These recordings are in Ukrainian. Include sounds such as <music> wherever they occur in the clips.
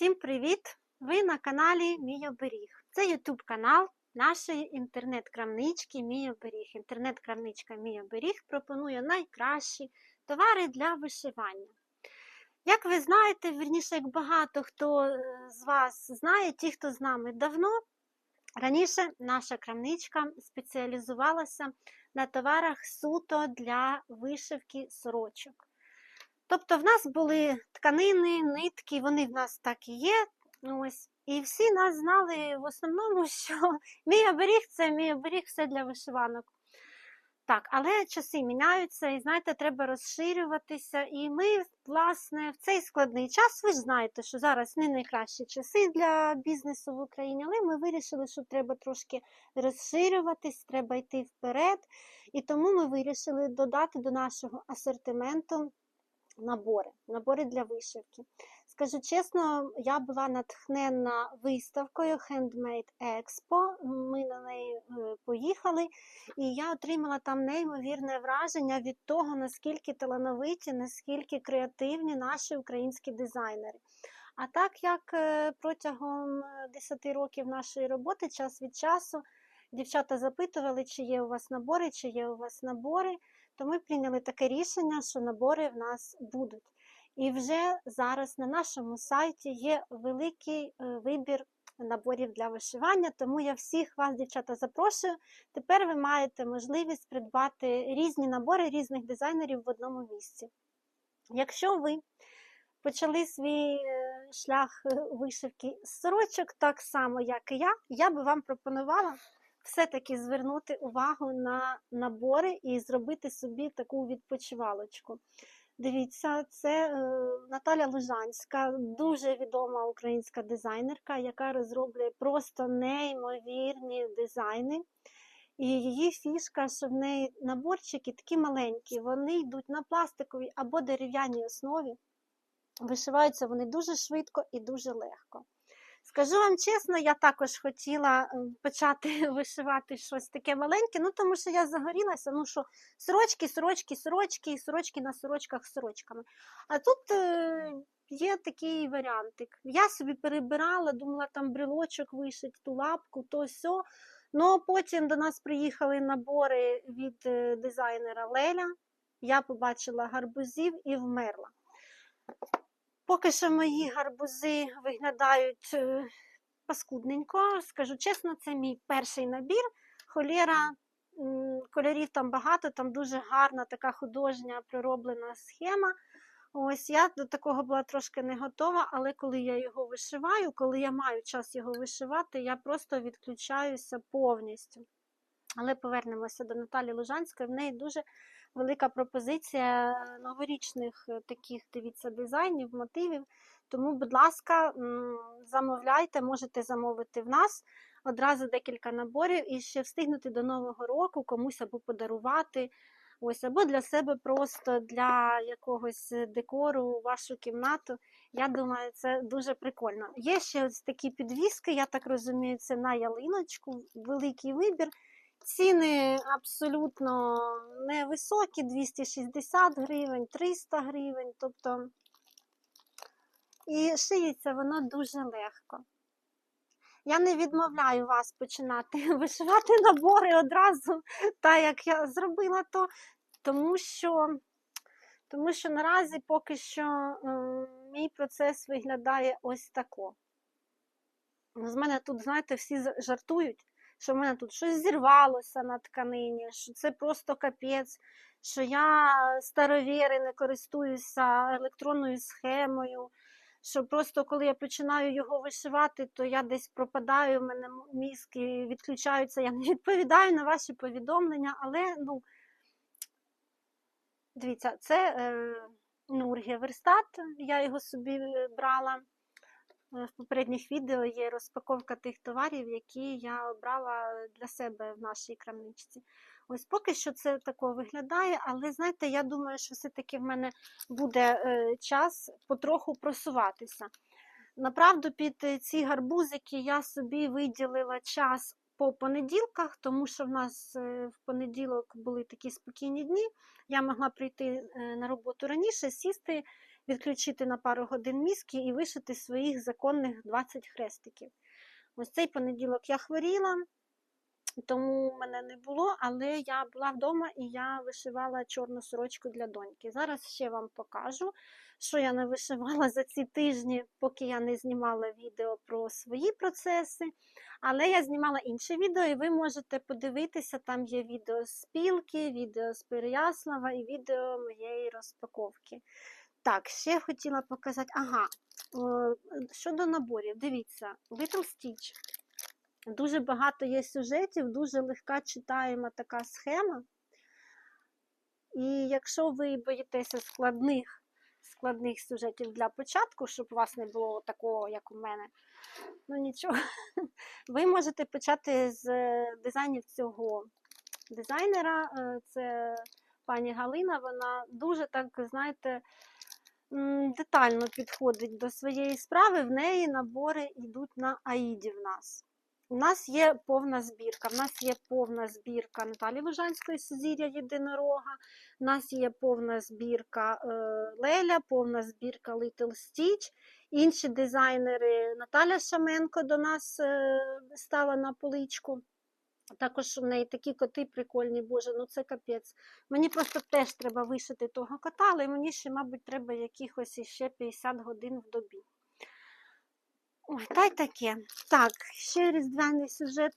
Всім привіт! Ви на каналі Мій Оберіг. Це YouTube канал нашої інтернет-крамнички Мій Оберіг. Інтернет-крамничка Мій Оберіг пропонує найкращі товари для вишивання. Як ви знаєте, вірніше, як багато хто е, з вас знає, ті, хто з нами давно, раніше наша крамничка спеціалізувалася на товарах суто для вишивки сорочок. Тобто в нас були тканини, нитки, вони в нас так і є. Ось. І всі нас знали в основному, <laughs> що мій оберіг це мій оберіг все для вишиванок. Так, але часи міняються, і знаєте, треба розширюватися. І ми, власне, в цей складний час, ви ж знаєте, що зараз не найкращі часи для бізнесу в Україні, але ми вирішили, що треба трошки розширюватись, треба йти вперед. І тому ми вирішили додати до нашого асортименту набори, набори для вишивки. Скажу чесно, я була натхнена виставкою Handmade Expo. Ми на неї е, поїхали, і я отримала там неймовірне враження від того, наскільки талановиті, наскільки креативні наші українські дизайнери. А так як е, протягом 10 років нашої роботи, час від часу, дівчата запитували, чи є у вас набори, чи є у вас набори то ми прийняли таке рішення, що набори в нас будуть. І вже зараз на нашому сайті є великий е, вибір наборів для вишивання, тому я всіх вас, дівчата, запрошую. Тепер ви маєте можливість придбати різні набори різних дизайнерів в одному місці. Якщо ви почали свій е, шлях е, вишивки з сорочок, так само, як і я, я би вам пропонувала все-таки звернути увагу на набори і зробити собі таку відпочивалочку. Дивіться, це е, Наталя Лужанська, дуже відома українська дизайнерка, яка розроблює просто неймовірні дизайни. І її фішка, що в неї наборчики такі маленькі, вони йдуть на пластиковій або дерев'яній основі. Вишиваються вони дуже швидко і дуже легко. Скажу вам чесно, я також хотіла е, почати <laughs> вишивати щось таке маленьке, ну тому що я загорілася, ну що сорочки, сорочки, сорочки, сорочки на сорочках з сорочками. А тут е, є такий варіантик. Я собі перебирала, думала, там брелочок вишить, ту лапку, то сьо. Ну, потім до нас приїхали набори від е, дизайнера Леля. Я побачила гарбузів і вмерла. Поки що мої гарбузи виглядають е, паскудненько, скажу чесно, це мій перший набір. Холєра, кольорів там багато, там дуже гарна така художня пророблена схема. Ось я до такого була трошки не готова, але коли я його вишиваю, коли я маю час його вишивати, я просто відключаюся повністю. Але повернемося до Наталі Лужанської, в неї дуже велика пропозиція новорічних е, таких, дивіться, дизайнів, мотивів. Тому, будь ласка, замовляйте, можете замовити в нас одразу декілька наборів і ще встигнути до Нового року комусь або подарувати. Ось, або для себе просто для якогось декору вашу кімнату. Я думаю, це дуже прикольно. Є ще ось такі підвіски, я так розумію, це на ялиночку, великий вибір. Ціни абсолютно невисокі, 260 гривень, 300 гривень, тобто і шиється воно дуже легко. Я не відмовляю вас починати <laughs> вишивати набори одразу, так як я зробила то, тому що тому що наразі поки що мій процес виглядає ось тако. З мене тут, знаєте, всі жартують що в мене тут щось зірвалося на тканині, що це просто капець, що я старовіри не користуюся електронною схемою. Що просто коли я починаю його вишивати, то я десь пропадаю, в мене мізки відключаються, я не відповідаю на ваші повідомлення, але ну, дивіться, це е, Нургія верстат, я його собі е, брала. Е, в попередніх відео є розпаковка тих товарів, які я обрала для себе в нашій крамничці. Ось поки що це тако виглядає, але знаєте, я думаю, що все-таки в мене буде е, час потроху просуватися. Направду, під ці гарбузики я собі виділила час по понеділках, тому що в нас е, в понеділок були такі спокійні дні. Я могла прийти на роботу раніше, сісти відключити на пару годин мізки і вишити своїх законних 20 хрестиків. Ось цей понеділок я хворіла, тому мене не було, але я була вдома і я вишивала чорну сорочку для доньки. Зараз ще вам покажу, що я не вишивала за ці тижні, поки я не знімала відео про свої процеси. Але я знімала інше відео, і ви можете подивитися, там є відео з спілки, відео з Переяслава і відео моєї розпаковки. Так, ще хотіла показати. Ага, щодо наборів, дивіться, Little Stitch. Дуже багато є сюжетів, дуже легка читаєма така схема. І якщо ви боїтеся складних, складних сюжетів для початку, щоб у вас не було такого, як у мене, ну нічого, <laughs> ви можете почати з е, дизайнів цього дизайнера. Е, Це пані Галина, вона дуже так, знаєте, детально підходить до своєї справи. В неї набори йдуть на Аїді в нас. У нас є повна збірка. В нас є повна збірка Наталі Лужанської Сузір'я Єдинорога. У нас є повна збірка е, Леля, повна збірка Little Stitch. Інші дизайнери Наталя Шаменко до нас е, стала на поличку. Також в неї такі коти прикольні, боже, ну це капець. Мені просто теж треба вишити того кота, але мені ще, мабуть, треба якихось іще 50 годин в добі. Ой, та й таке. Так, ще різдвяний сюжет.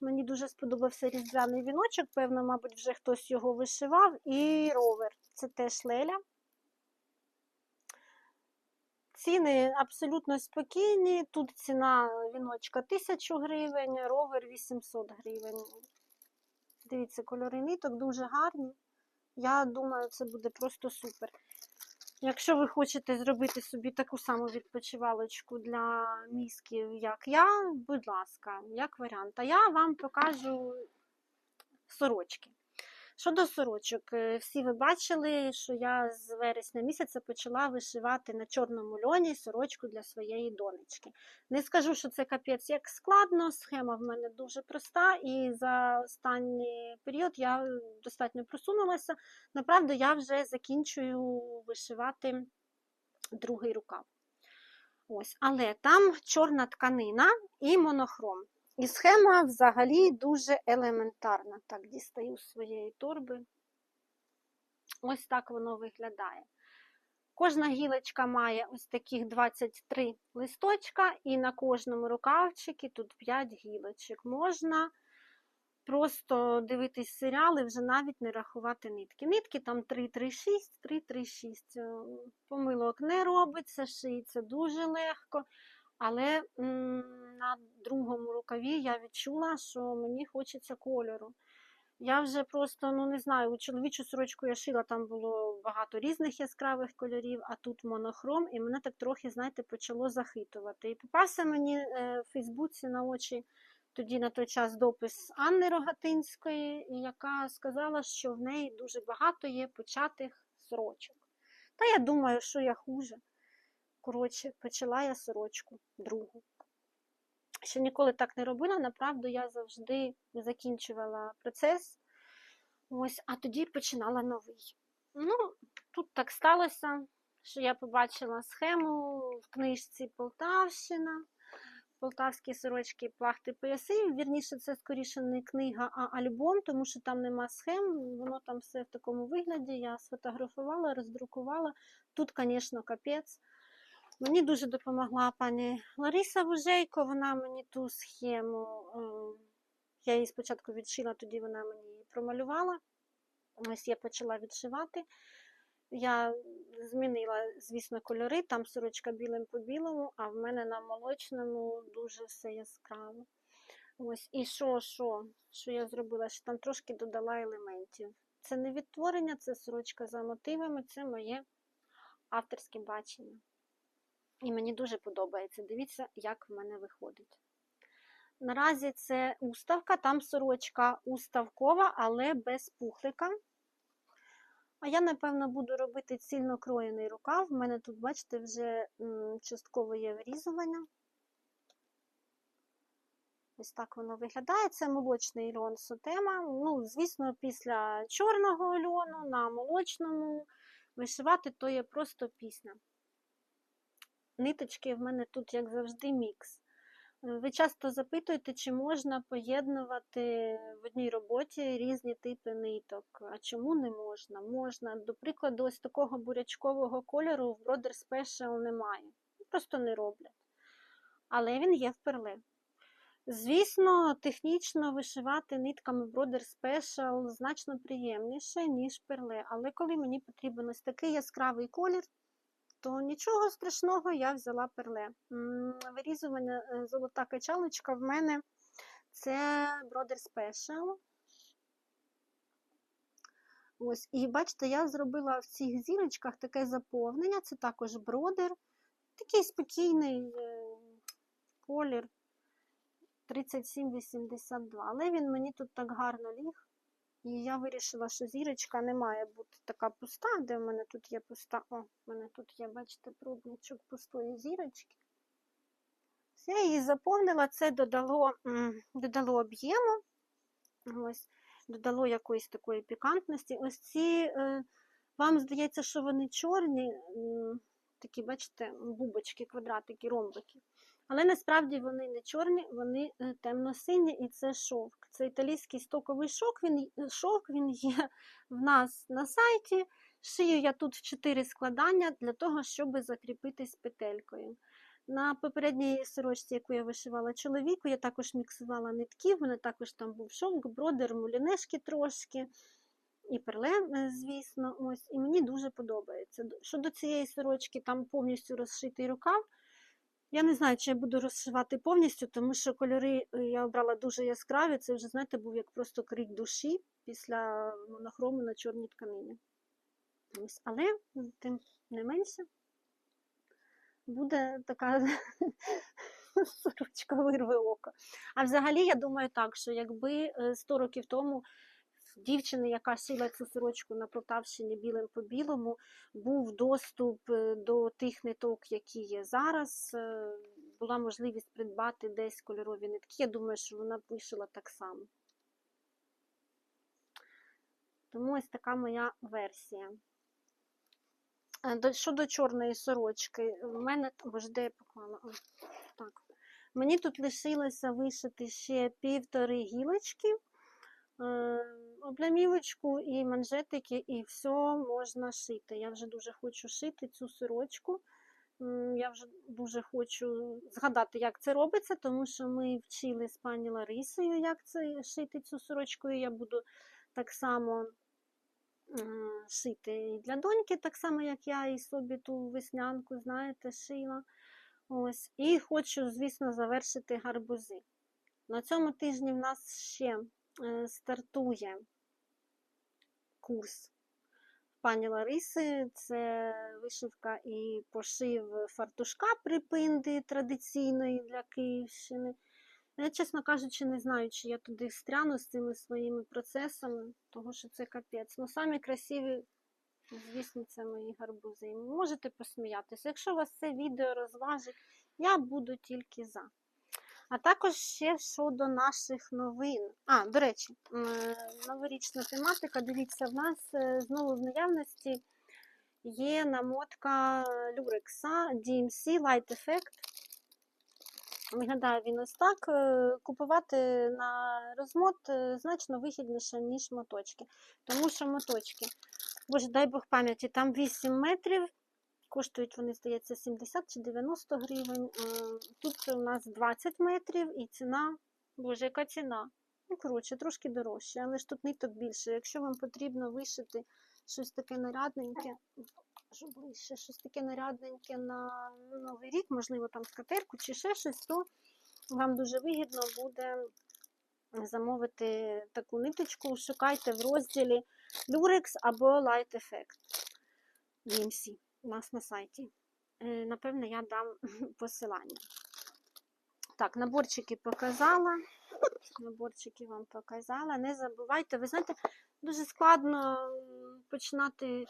Мені дуже сподобався різдвяний віночок. Певно, мабуть, вже хтось його вишивав. І ровер. Це теж Леля. Ціни абсолютно спокійні. Тут ціна віночка 1000 гривень, ровер 800 гривень. Дивіться, кольори ниток дуже гарні. Я думаю, це буде просто супер. Якщо ви хочете зробити собі таку саму відпочивалочку для мізків, як я, будь ласка, як варіант. А я вам покажу сорочки. Щодо сорочок, е, всі ви бачили, що я з вересня місяця почала вишивати на чорному льоні сорочку для своєї донечки. Не скажу, що це капець як складно, схема в мене дуже проста, і за останній період я достатньо просунулася. Направду, я вже закінчую вишивати другий рукав. Ось, Але там чорна тканина і монохром. І схема взагалі дуже елементарна. Так, дістаю з своєї торби. Ось так воно виглядає. Кожна гілочка має ось таких 23 листочка, і на кожному рукавчику тут 5 гілочок. Можна просто дивитись серіали, вже навіть не рахувати нитки. Нитки там 3-3-6, 3-3-6. Помилок не робиться, шиється дуже легко. Але на другому рукаві я відчула, що мені хочеться кольору. Я вже просто, ну не знаю, у чоловічу сорочку я шила, там було багато різних яскравих кольорів, а тут монохром, і мене так трохи, знаєте, почало захитувати. І попався мені е, в Фейсбуці на очі тоді на той час допис Анни Рогатинської, яка сказала, що в неї дуже багато є початих сорочок. Та я думаю, що я хуже. Коротше, почала я сорочку другу. Ще ніколи так не робила, направду я завжди закінчувала процес, ось, а тоді починала новий. Ну, тут так сталося, що я побачила схему в книжці Полтавщина, Полтавські сорочки, плахти, пояси. Вірніше, це скоріше не книга, а альбом, тому що там нема схем, воно там все в такому вигляді. Я сфотографувала, роздрукувала. Тут, звісно, капець. Мені дуже допомогла пані Лариса Вужейко, вона мені ту схему, е, я її спочатку відшила, тоді вона мені її промалювала. Ось я почала відшивати. Я змінила, звісно, кольори, там сорочка білим по білому, а в мене на молочному дуже все яскраво. Ось, і що, що, що я зробила? Що там трошки додала елементів. Це не відтворення, це сорочка за мотивами, це моє авторське бачення. І мені дуже подобається. Дивіться, як в мене виходить. Наразі це уставка, там сорочка уставкова, але без пухлика. А я, напевно, буду робити цільно кроєний рукав. В мене тут, бачите, вже частково є вирізування. Ось так воно виглядає. Це молочний льон сотема. Ну, звісно, після чорного льону на молочному вишивати, то є просто пісня. Ниточки в мене тут, як завжди, мікс. Ви часто запитуєте, чи можна поєднувати в одній роботі різні типи ниток. А чому не можна? Можна. До прикладу, ось такого бурячкового кольору в Brother Special немає. Просто не роблять. Але він є в перле. Звісно, технічно вишивати нитками Brother Special значно приємніше, ніж перле. Але коли мені потрібен ось такий яскравий колір, то нічого страшного, я взяла перле. Вирізування е, золота качалочка в мене це Brother Special. Ось, і бачите, я зробила в цих зірочках таке заповнення. Це також бродер. Такий спокійний е, колір 3782. Але він мені тут так гарно ліг. І я вирішила, що зірочка не має бути така пуста, де в мене тут є пуста. О, в мене тут є, бачите, пробничок пустої зірочки. Я її заповнила, це додало, додало об'єму, ось, додало якоїсь такої пікантності. Ось ці, е, вам здається, що вони чорні, такі, бачите, бубочки, квадратики, ромбики. Але насправді вони не чорні, вони е, темно-сині і це шовк. Це італійський стоковий шовк, він, шовк, він є в нас на сайті. Шию я тут в 4 складання для того, щоб закріпитись петелькою. На попередній сорочці, яку я вишивала чоловіку, я також міксувала нитки, в мене також там був шовк, бродер, мулінешки трошки, і перле, е, звісно. ось. І мені дуже подобається. Щодо цієї сорочки, там повністю розшитий рукав. Я не знаю, чи я буду розшивати повністю, тому що кольори е, я обрала дуже яскраві. Це вже, знаєте, був як просто крик душі після монохрому на чорній тканині. Але тим не менше буде така <laughs> сорочка вирве око. А взагалі, я думаю так, що якби е, 100 років тому дівчини, яка шила цю сорочку на Полтавщині білим по білому, був доступ е, до тих ниток, які є зараз, е, була можливість придбати десь кольорові нитки. Я думаю, що вона вишила так само. Тому ось така моя версія. Е, Щодо чорної сорочки, в мене боже, де я поклала? О, так. Мені тут лишилося вишити ще півтори гілочки, облямівочку і манжетики, і все можна шити. Я вже дуже хочу шити цю сорочку. Я вже дуже хочу згадати, як це робиться, тому що ми вчили з пані Ларисою, як це шити цю сорочку, і я буду так само шити і для доньки, так само, як я і собі ту веснянку, знаєте, шила. Ось. І хочу, звісно, завершити гарбузи. На цьому тижні в нас ще стартує курс пані Лариси. Це вишивка і пошив фартушка припинди традиційної для Київщини. Я, чесно кажучи, не знаю, чи я туди встряну з цими своїми процесами, тому що це капець. Ну, самі красиві, звісно, це мої гарбузи. І Можете посміятися. Якщо вас це відео розважить, я буду тільки за. А також ще щодо наших новин. А, до речі, новорічна тематика. Дивіться, в нас е, знову в наявності є намотка Люрекса DMC Light Effect. Виглядає він ось так. Е, Купувати на розмот е, значно вигідніше, ніж моточки. Тому що моточки, боже, дай Бог пам'яті, там 8 метрів, коштують вони, здається, 70 чи 90 гривень. Е, Тут у нас 20 метрів і ціна, боже, яка ціна? Ну, коротше, трошки дорожче, але ж тут ниток більше. Якщо вам потрібно вишити щось таке нарядненьке, ближче, щось таке нарядненьке на Новий рік, можливо, там скатерку чи ще щось, то вам дуже вигідно буде замовити таку ниточку. Шукайте в розділі Lurex або Light Effect DMC у нас на сайті. Е, Напевно, я дам <laughs> посилання. Так, наборчики показала. Наборчики вам показала. Не забувайте, ви знаєте, дуже складно починати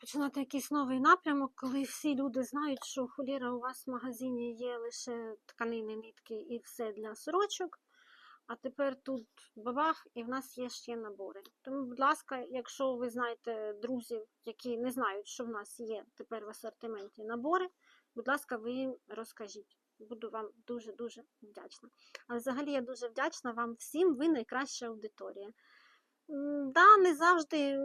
починати якийсь новий напрямок, коли всі люди знають, що холєра у вас в магазині є лише тканини, нитки і все для сорочок. А тепер тут бабах, і в нас є ще набори. Тому, будь ласка, якщо ви знаєте друзів, які не знають, що в нас є тепер в асортименті набори, будь ласка, ви їм розкажіть. Буду вам дуже-дуже вдячна. Але взагалі я дуже вдячна вам всім, ви найкраща аудиторія. Да, не завжди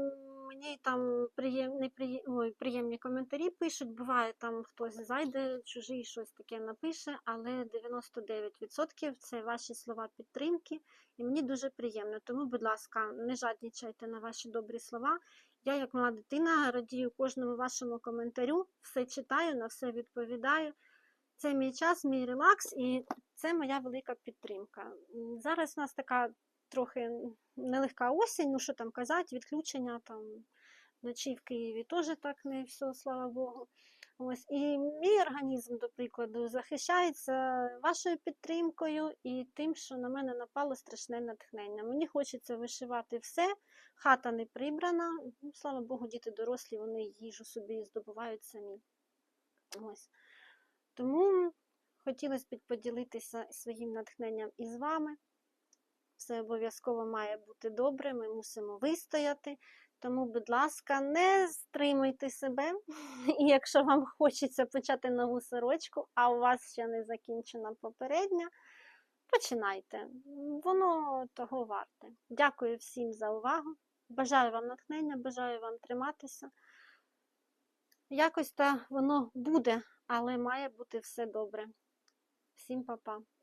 мені там приєм, неприє- ой, приємні коментарі пишуть. Буває, там хтось зайде, чужий щось таке напише, але 99% це ваші слова підтримки, і мені дуже приємно. Тому, будь ласка, не жаднічайте на ваші добрі слова. Я, як мала дитина, радію кожному вашому коментарю, все читаю, на все відповідаю. Це мій час, мій релакс, і це моя велика підтримка. Зараз у нас така трохи нелегка осінь, ну що там казати, відключення там вночі в Києві теж так не все, слава Богу. Ось і мій організм, до прикладу, захищається вашою підтримкою і тим, що на мене напало страшне натхнення. Мені хочеться вишивати все, хата не прибрана. Ну, слава Богу, діти дорослі, вони їжу собі здобувають самі. Ось. Тому хотілося б поділитися своїм натхненням із вами. Все обов'язково має бути добре, ми мусимо вистояти. Тому, будь ласка, не стримуйте себе. <laughs> І якщо вам хочеться почати нову сорочку, а у вас ще не закінчена попередня, починайте. Воно того варте. Дякую всім за увагу. Бажаю вам натхнення, бажаю вам триматися. Якось то воно буде, але має бути все добре. Всім па-па.